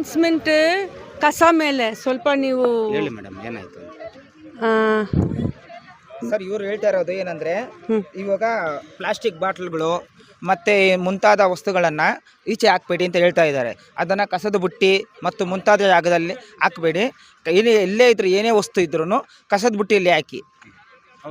Announcement ಕಸ ಮೇಲೆ. ಸ್ವಲ್ಪ ನೀವು ಹೇಳಿ ಮೇಡಮ್ ಏನಾಯ್ತು? ಆ, ಸರ್ ಇವ್ರು ಹೇಳ್ತಾ ಇರೋದು ಏನಂದ್ರೆ. ಇವಾಗ ಪ್ಲಾಸ್ಟಿಕ್ ಬಾಟ್ಲ್ಗಳು ಮತ್ತೆ ಮುಂತಾದ ವಸ್ತುಗಳನ್ನ ಈಚೆ ಹಾಕ್ಬೇಡಿ ಅಂತ ಹೇಳ್ತಾ ಇದ್ದಾರೆ. ಅದನ್ನ ಕಸದ ಬುಟ್ಟಿ ಮತ್ತು ಮುಂತಾದ ಜಾಗದಲ್ಲಿ ಹಾಕಬೇಡಿ. ಏನೇ ಎಲ್ಲೇ ಇದ್ರು ಏನೇ ವಸ್ತು ಇದ್ರೂ ಕಸದ ಬುಟ್ಟಿಯಲ್ಲಿ ಹಾಕಿ.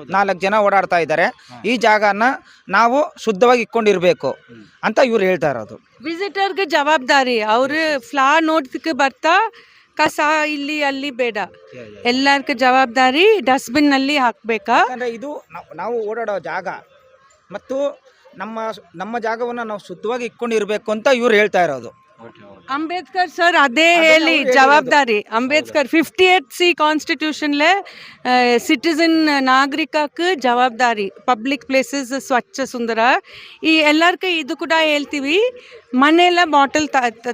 ನಾಲ್ಕು ಜನ ಓಡಾಡ್ತಾ ಇದ್ದಾರೆ. ಈ ಜಾಗನ ನಾವು ಶುದ್ಧವಾಗಿ ಇಟ್ಕೊಂಡಿರ್ಬೇಕು ಅಂತ ಇವ್ರು ಹೇಳ್ತಾ ಇರೋದು. ವಿಸಿಟರ್ಗೆ ಜವಾಬ್ದಾರಿ. ಅವರು ಫ್ಲಾ ನೋಡ್ದಕ್ಕೆ ಬರ್ತಾ ಕಸ ಇಲ್ಲಿ ಅಲ್ಲಿ ಬೇಡ. ಎಲ್ಲರಿಗೂ ಜವಾಬ್ದಾರಿ ಡಸ್ಟ್ಬಿನ್ನಲ್ಲಿ ಹಾಕ್ಬೇಕಾ? ಯಾಕಂದ್ರೆ ಇದು ನಾವ್- ನಾವು ಓಡಾಡೋ ಜಾಗ ಮತ್ತು ನಮ್ಮ ನಮ್ಮ ಜಾಗವನ್ನು ನಾವು ಶುದ್ಧವಾಗಿ ಇಟ್ಕೊಂಡಿರ್ಬೇಕು ಅಂತ ಇವ್ರು ಹೇಳ್ತಾ ಇರೋದು. ಅಂಬೇಡ್ಕರ್ ಸರ್ ಅದೇ ಹೇಳಿ ಜವಾಬ್ದಾರಿ. ಅಂಬೇಡ್ಕರ್ ಫಿಫ್ಟಿ ಏಟ್ ಸಿ ಕಾನ್ಸ್ಟಿಟ್ಯೂಷನ್ಲೆ ಸಿಟಿಸನ್ ನಾಗರಿಕಕ್ಕೆ ಜವಾಬ್ದಾರಿ. ಪಬ್ಲಿಕ್ ಪ್ಲೇಸಸ್ ಸ್ವಚ್ಛ ಸುಂದರ. ಈ ಎಲ್ಲರಿಗೂ ಇದು ಕೂಡ ಹೇಳ್ತೀವಿ. ಮನೆಯೆಲ್ಲ ಬಾಟಲ್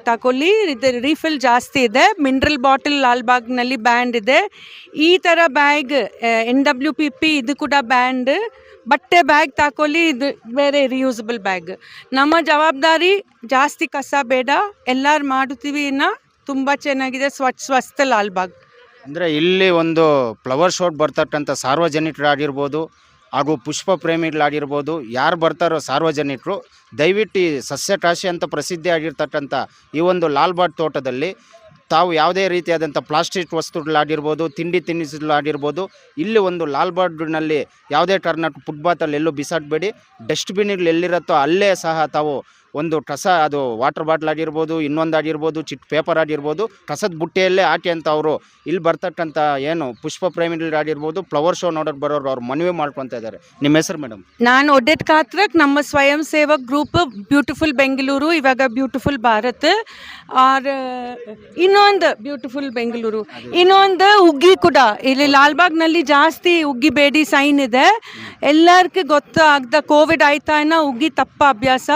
ತಗೊಳ್ಳಿ. ಇದು ರೀಫಿಲ್ ಜಾಸ್ತಿ ಇದೆ. ಮಿನರಲ್ ಬಾಟಲ್ ಲಾಲ್ಬಾಗ್ನಲ್ಲಿ ಬ್ಯಾಂಡ್ ಇದೆ. ಈ ಥರ bag N W P P ಇದು ಕೂಡ ಬ್ಯಾಂಡ್ ಬಟ್ಟೆ ಬ್ಯಾಗ್ ತಾಕೊಳ್ಳಿ ಇದು ಬೇರೆ ರಿಯೂಸಬಲ್ ಬ್ಯಾಗ್ ನಮ್ಮ ಜವಾಬ್ದಾರಿ ಜಾಸ್ತಿ ಕಸ ಬೇಡ. ಎಲ್ಲರೂ ಮಾಡುತ್ತೀವಿ ಇನ್ನು ತುಂಬ ಚೆನ್ನಾಗಿದೆ ಸ್ವಚ್ಛ ಸ್ವಸ್ಥ ಲಾಲ್ಬಾಗ್ ಅಂದರೆ ಇಲ್ಲಿ ಒಂದು ಫ್ಲವರ್ ಶೋಟ್ ಬರ್ತಕ್ಕಂಥ ಸಾರ್ವಜನಿಕರಾಗಿರ್ಬೋದು ಹಾಗೂ ಪುಷ್ಪ ಪ್ರೇಮಿಗಳಾಗಿರ್ಬೋದು, ಯಾರು ಬರ್ತಾರೋ ಸಾರ್ವಜನಿಕರು, ದಯವಿಟ್ಟು ಈ ಸಸ್ಯರಾಶಿ ಅಂತ ಪ್ರಸಿದ್ಧಿ ಆಗಿರ್ತಕ್ಕಂಥ ಈ ಒಂದು ಲಾಲ್ಬಾಗ್ ತೋಟದಲ್ಲಿ ತಾವು ಯಾವುದೇ ರೀತಿಯಾದಂಥ ಪ್ಲಾಸ್ಟಿಕ್ ವಸ್ತುಗಳಾಗಿರ್ಬೋದು, ತಿಂಡಿ ತಿನಿಸುಗಳಾಗಿರ್ಬೋದು, ಇಲ್ಲಿ ಒಂದು ಲಾಲ್ಬಾಗ್ನಲ್ಲಿ ಯಾವುದೇ ಕಾರಣಕ್ಕೂ ಫುಟ್ಬಾತಲ್ಲಿ ಎಲ್ಲೂ ಬಿಸಾಡಬೇಡಿ ಡಸ್ಟ್ಬಿನ್ಗಳು ಎಲ್ಲಿರುತ್ತೋ ಅಲ್ಲೇ ಸಹ ತಾವು ಒಂದು ಕಸ ಅದು ವಾಟರ್ ಬಾಟ್ಲ್ ಆಗಿರ್ಬೋದು ಇನ್ನೊಂದು ಆಗಿರ್ಬೋದು ಚಿಟ್ ಪೇಪರ್ ಆಗಿರ್ಬೋದು ಕಸದ ಬುಟ್ಟಿಯಲ್ಲೇ ಹಾಕಿ ಅಂತ ಅವರು ಇಲ್ಲಿ ಬರ್ತಕ್ಕಂಥ ಏನು ಪುಷ್ಪ ಪ್ರೇಮಿಗಳಾಗಿರ್ಬೋದು ಫ್ಲವರ್ ಶೋ ನೋಡೋಕೆ ಬರೋರು ಅವ್ರು ಮನವಿ ಮಾಡ್ಕೊತಾ ಇದ್ದಾರೆ ನಿಮ್ಮ ಹೆಸರು ಮೇಡಮ್ ನಾನು ಒಡ್ಡೆಟ್ ಕಾತ್ರಕ್ ನಮ್ಮ ಸ್ವಯಂ ಸೇವಕ್ ಗ್ರೂಪ್ ಬ್ಯೂಟಿಫುಲ್ ಬೆಂಗಳೂರು ಇವಾಗ ಬ್ಯೂಟಿಫುಲ್ ಭಾರತ್ ಆರ್ ಇನ್ನೊಂದು ಬ್ಯೂಟಿಫುಲ್ ಬೆಂಗಳೂರು ಇನ್ನೊಂದು ಉಗ್ಗಿ ಕೂಡ. ಇಲ್ಲಿ ಲಾಲ್ಬಾಗ್ನಲ್ಲಿ ಜಾಸ್ತಿ ಉಗ್ಗಿ ಬೇಡಿ ಸೈನ್ ಇದೆ. ಎಲ್ಲರಿಗೂ ಗೊತ್ತಾಗ್ದ ಕೋವಿಡ್ ಆಯ್ತಾ ಉಗ್ಗಿ ತಪ್ಪ ಅಭ್ಯಾಸ.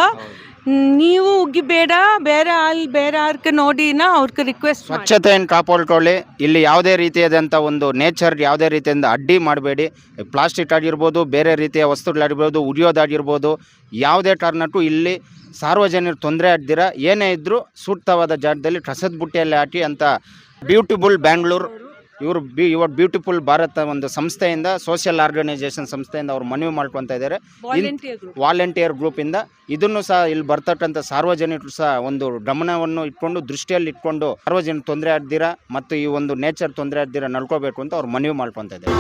ನೀವು ಉಗ್ಗಿ ಬೇಡ, ಬೇರೆ ಅಲ್ಲಿ ಬೇರೆ ಯಾರ್ಗೆ ನೋಡಿನ ಅವ್ರಿಗೆ ರಿಕ್ವೆಸ್ಟ್ ಸ್ವಚ್ಛತೆಯನ್ನು ಕಾಪಾಡ್ಕೊಳ್ಳಿ. ಇಲ್ಲಿ ಯಾವುದೇ ರೀತಿಯಾದಂಥ ಒಂದು ನೇಚರ್ ಯಾವುದೇ ರೀತಿಯಿಂದ ಅಡ್ಡಿ ಮಾಡಬೇಡಿ. ಪ್ಲಾಸ್ಟಿಕ್ ಆಗಿರ್ಬೋದು, ಬೇರೆ ರೀತಿಯ ವಸ್ತುಗಳಾಗಿರ್ಬೋದು, ಉರಿಯೋದಾಗಿರ್ಬೋದು, ಯಾವುದೇ ಕಾರಣಕ್ಕೂ ಇಲ್ಲಿ ಸಾರ್ವಜನಿಕರು ತೊಂದರೆ ಆಗ್ದಿರ. ಏನೇ ಇದ್ದರೂ ಸೂಕ್ತವಾದ ಜಾಗದಲ್ಲಿ ಕಸದ ಬುಟ್ಟಿಯಲ್ಲಿ ಹಾಕಿ ಅಂತ ಬ್ಯೂಟಿಫುಲ್ ಬ್ಯಾಂಗ್ಳೂರು ಇವರು ಬಿ ಇವರು ಬ್ಯೂಟಿಫುಲ್ ಭಾರತ ಒಂದು ಸಂಸ್ಥೆಯಿಂದ ಸೋಷಿಯಲ್ ಆರ್ಗನೈಸೇಷನ್ ಸಂಸ್ಥೆಯಿಂದ ಅವ್ರು ಮನವಿ ಮಾಡ್ಕೊತಾ ಇದ್ದಾರೆ ವಾಲಂಟಿಯರ್ ಗ್ರೂಪ್ ವಾಲಂಟಿಯರ್ ಗ್ರೂಪಿಂದ ಇದನ್ನು ಸಹ ಇಲ್ಲಿ ಬರ್ತಕ್ಕಂಥ ಸಾರ್ವಜನಿಕರು ಸಹ ಒಂದು ಗಮನವನ್ನು ಇಟ್ಕೊಂಡು ದೃಷ್ಟಿಯಲ್ಲಿ ಇಟ್ಕೊಂಡು ಸಾರ್ವಜನಿಕ ತೊಂದರೆ ಆಗ್ದಿರಾ ಮತ್ತು ಈ ಒಂದು ನೇಚರ್ ತೊಂದರೆ ಆಗ್ದಿರ ನಡ್ಕೋಬೇಕು ಅಂತ ಅವ್ರು ಮನವಿ ಮಾಡ್ಕೊತಾ ಇದ್ದಾರೆ